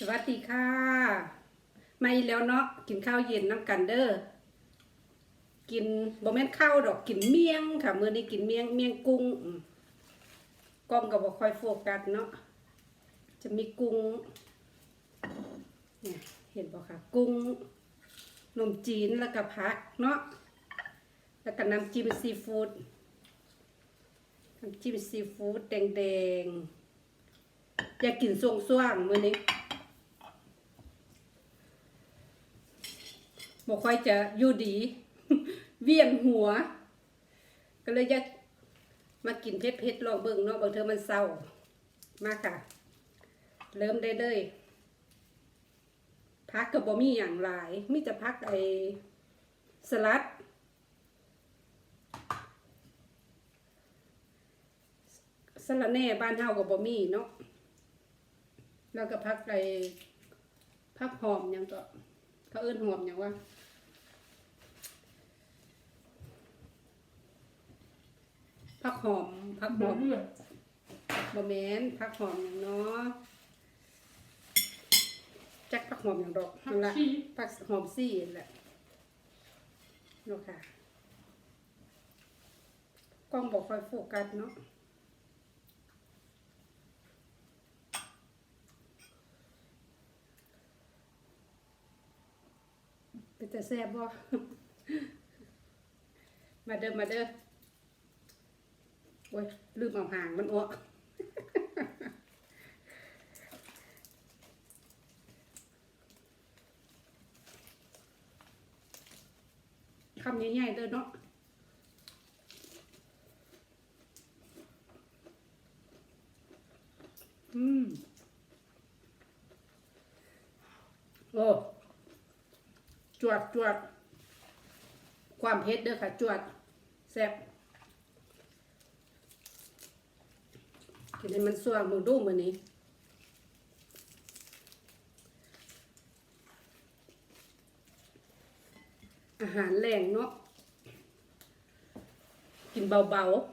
สวัสดีค่ะ มาอีกแล้วเนาะกินข้าวเย็นน้ำกันเด้อกินบ่แม่นข้าวดอกกินเมี่ยงค่ะมื้อนี้กินเมี่ยงเมี่ยงกุ้งกล้องก็บ่ค่อยโฟกัสเนาะจะมีกุ้งเนี่ยเห็นบ่ค่ะกุ้งนมจีนแล้วก็ผักเนาะแล้วก็น้ำจิ้มซีฟู้ดน้ำจิ้มซีฟู้ดแดงๆอยากกินส่วงๆมื้อนี้ บ่ค่อยจะอยู่ดี เวียนหัว ก็เลยอยากมากินเผ็ดๆลองเบิ่งเนาะบางเทอมันเศร้ามาค่ะ เริ่มได้เลยพักกับบ่มีอย่างหลายมีแต่พักไอ้สลัด สลัดแน่บ้านเฮากับบ่มีเนาะแล้วก็พักไอ้พักหอมหยังก็เขาเอิ้นหอมหยังว่า ผักหอมผักหอมบะแมนผักหอมอย่างเนาะจักผักหอมอย่างดอกนั่นละผักหอมซี่นั่นแหละเนาะค่ะกล้องบอกคอยโฟกัสเนาะเป็นแต่แซ่บบ่มาเด้อมาเด้อ โอ้ยลืมเอาห่างมันอ้วคำใหญ่ๆเด้อเนาะอืมโอ้จวดจวดความเผ็ดเด้อค่ะ จวดแซ่บ กินให้มันสว่างมึงดูมือนี้อาหารแรงเนาะกินเบาๆ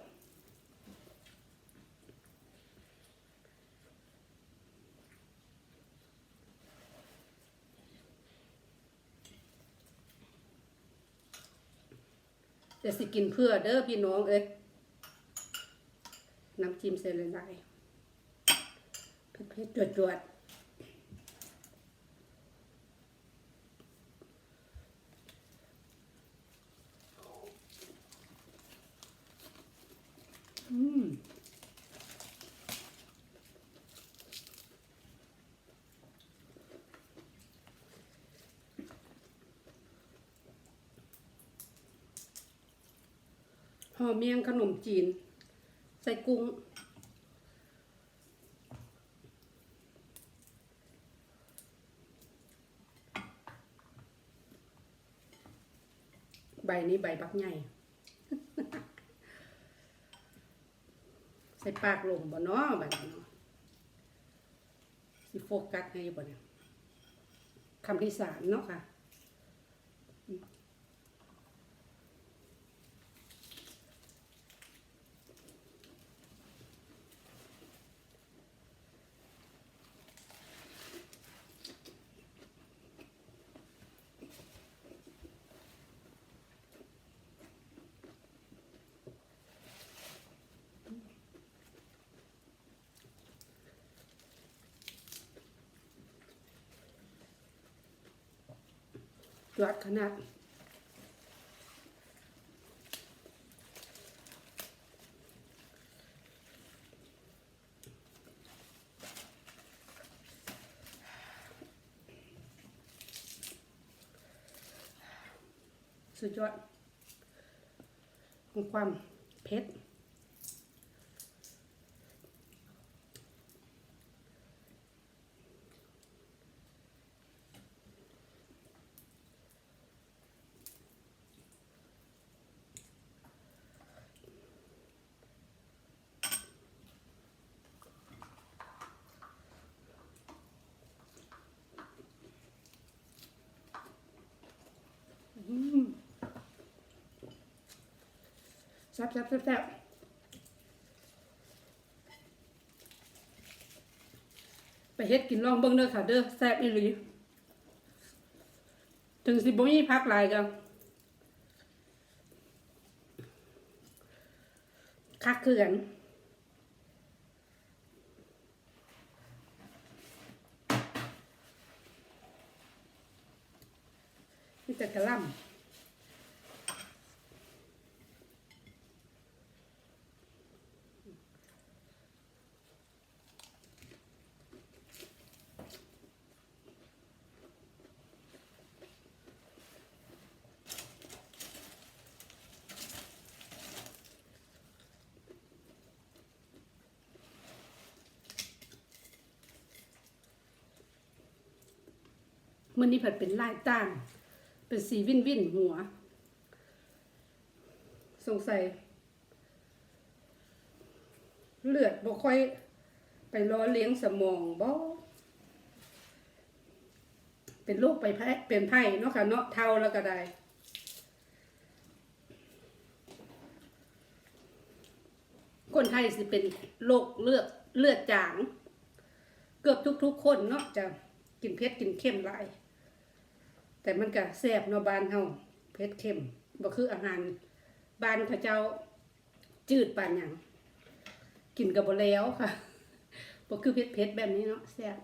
แต่สิกินเพื่อเด้อพี่น้องเอ้ย น้ำจิ้มเส้นลายๆเผ็ดๆจวดๆอืมห่อเมี่ยงขนมจีน ใส่กุ้ง ใบนี้ใบบักใหญ่ ใส่ปากลงบ่เนาะบัดนี้เนาะสิโฟกัสให้บ่เนี่ยคำที่สามเนาะค่ะ จวดขนาดสุดยอดของความเผ็ด อืม แซ่บแซ่บแซ่บไปเฮ็ดกินลองเบิ่งเด้อค่ะเด้อแซ่บอีหลีถึงสิบ่มีพักหลายก็คักคือกันนี่แต่กระหลำ มันนี้ผัดเป็นลายต่างเป็นสีวิ่นวิ่นหัว สงสัย เลือดบ่ค่อย ไปรอเลี้ยงสมองบ่เป็นโรคไปแพ้เป็นไพ่เนาะค่ะเนาะเท่าแล้วก็ได้คนไทยสิเป็นโรคเลือดเลือดจาง เกือบทุกๆคนเนาะจะกินเผ็ดกินเค็มหลาย แต่มันก็แซ่บเนาะบ้านเฮาเผ็ดเข้มบ่คืออาหารบ้านเขาเจ้าจืดปานหยังกินกับ่แล้วค่ะบ่คือเผ็ดเผ็ดๆแบบนี้เนาะแซ่บ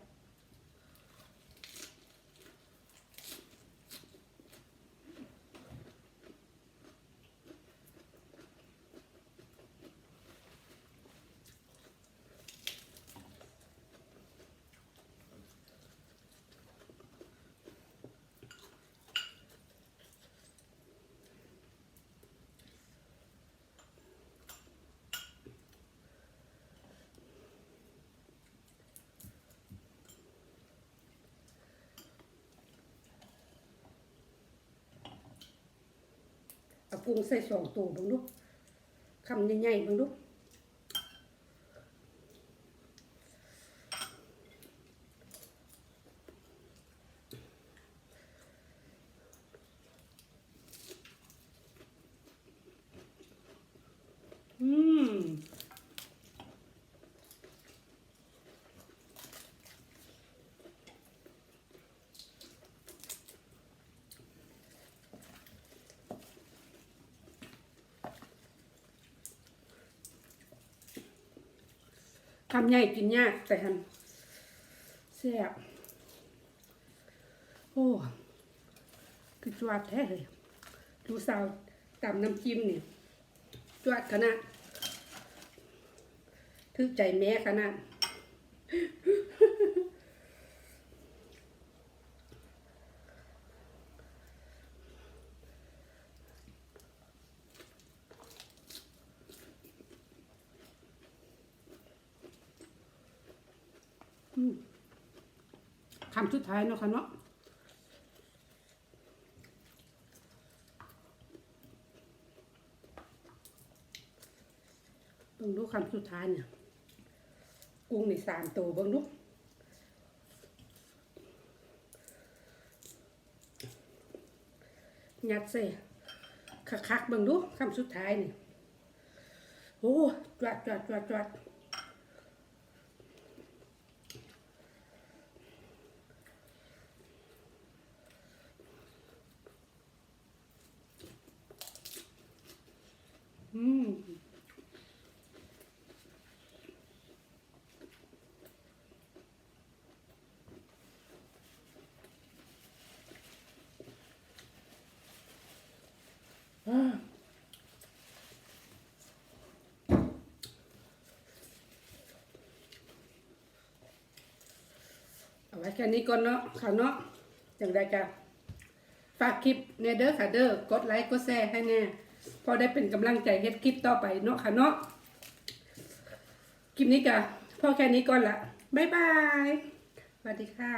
กุ้งใส่สองตัวบิ่งลูกคำใหญ่ๆบิ่งลูกม คำใหญ่กินยากแต่ทันแซ่บโอ้คือจวดแท้เลยดูสาวตำน้ำจิ้มเนี่ยจวดขนาดทึกใจแม่ขนาด คำสุดท้ายเนาะค่ะเนาะเบิ่งดูคำสุดท้ายเนี่ยกุ้งในสามตัวเบิ่งดูยัดเส่คักๆเบิ่งดูคำสุดท้ายนี่โอ้จวดจวดจวดจวด ไว้แค่นี้ก่อนเนาะค่ะเนาะจังได้จ้ะฝากคลิปเนเดอร์ค่ะเดอร์กดไลค์กดแชร์ให้แน่พอได้เป็นกำลังใจเฮ็ดคลิปต่อไปเนาะค่ะเนาะคลิปนี้กะพอแค่นี้ก่อนละบ๊ายบายสวัสดีค่ะ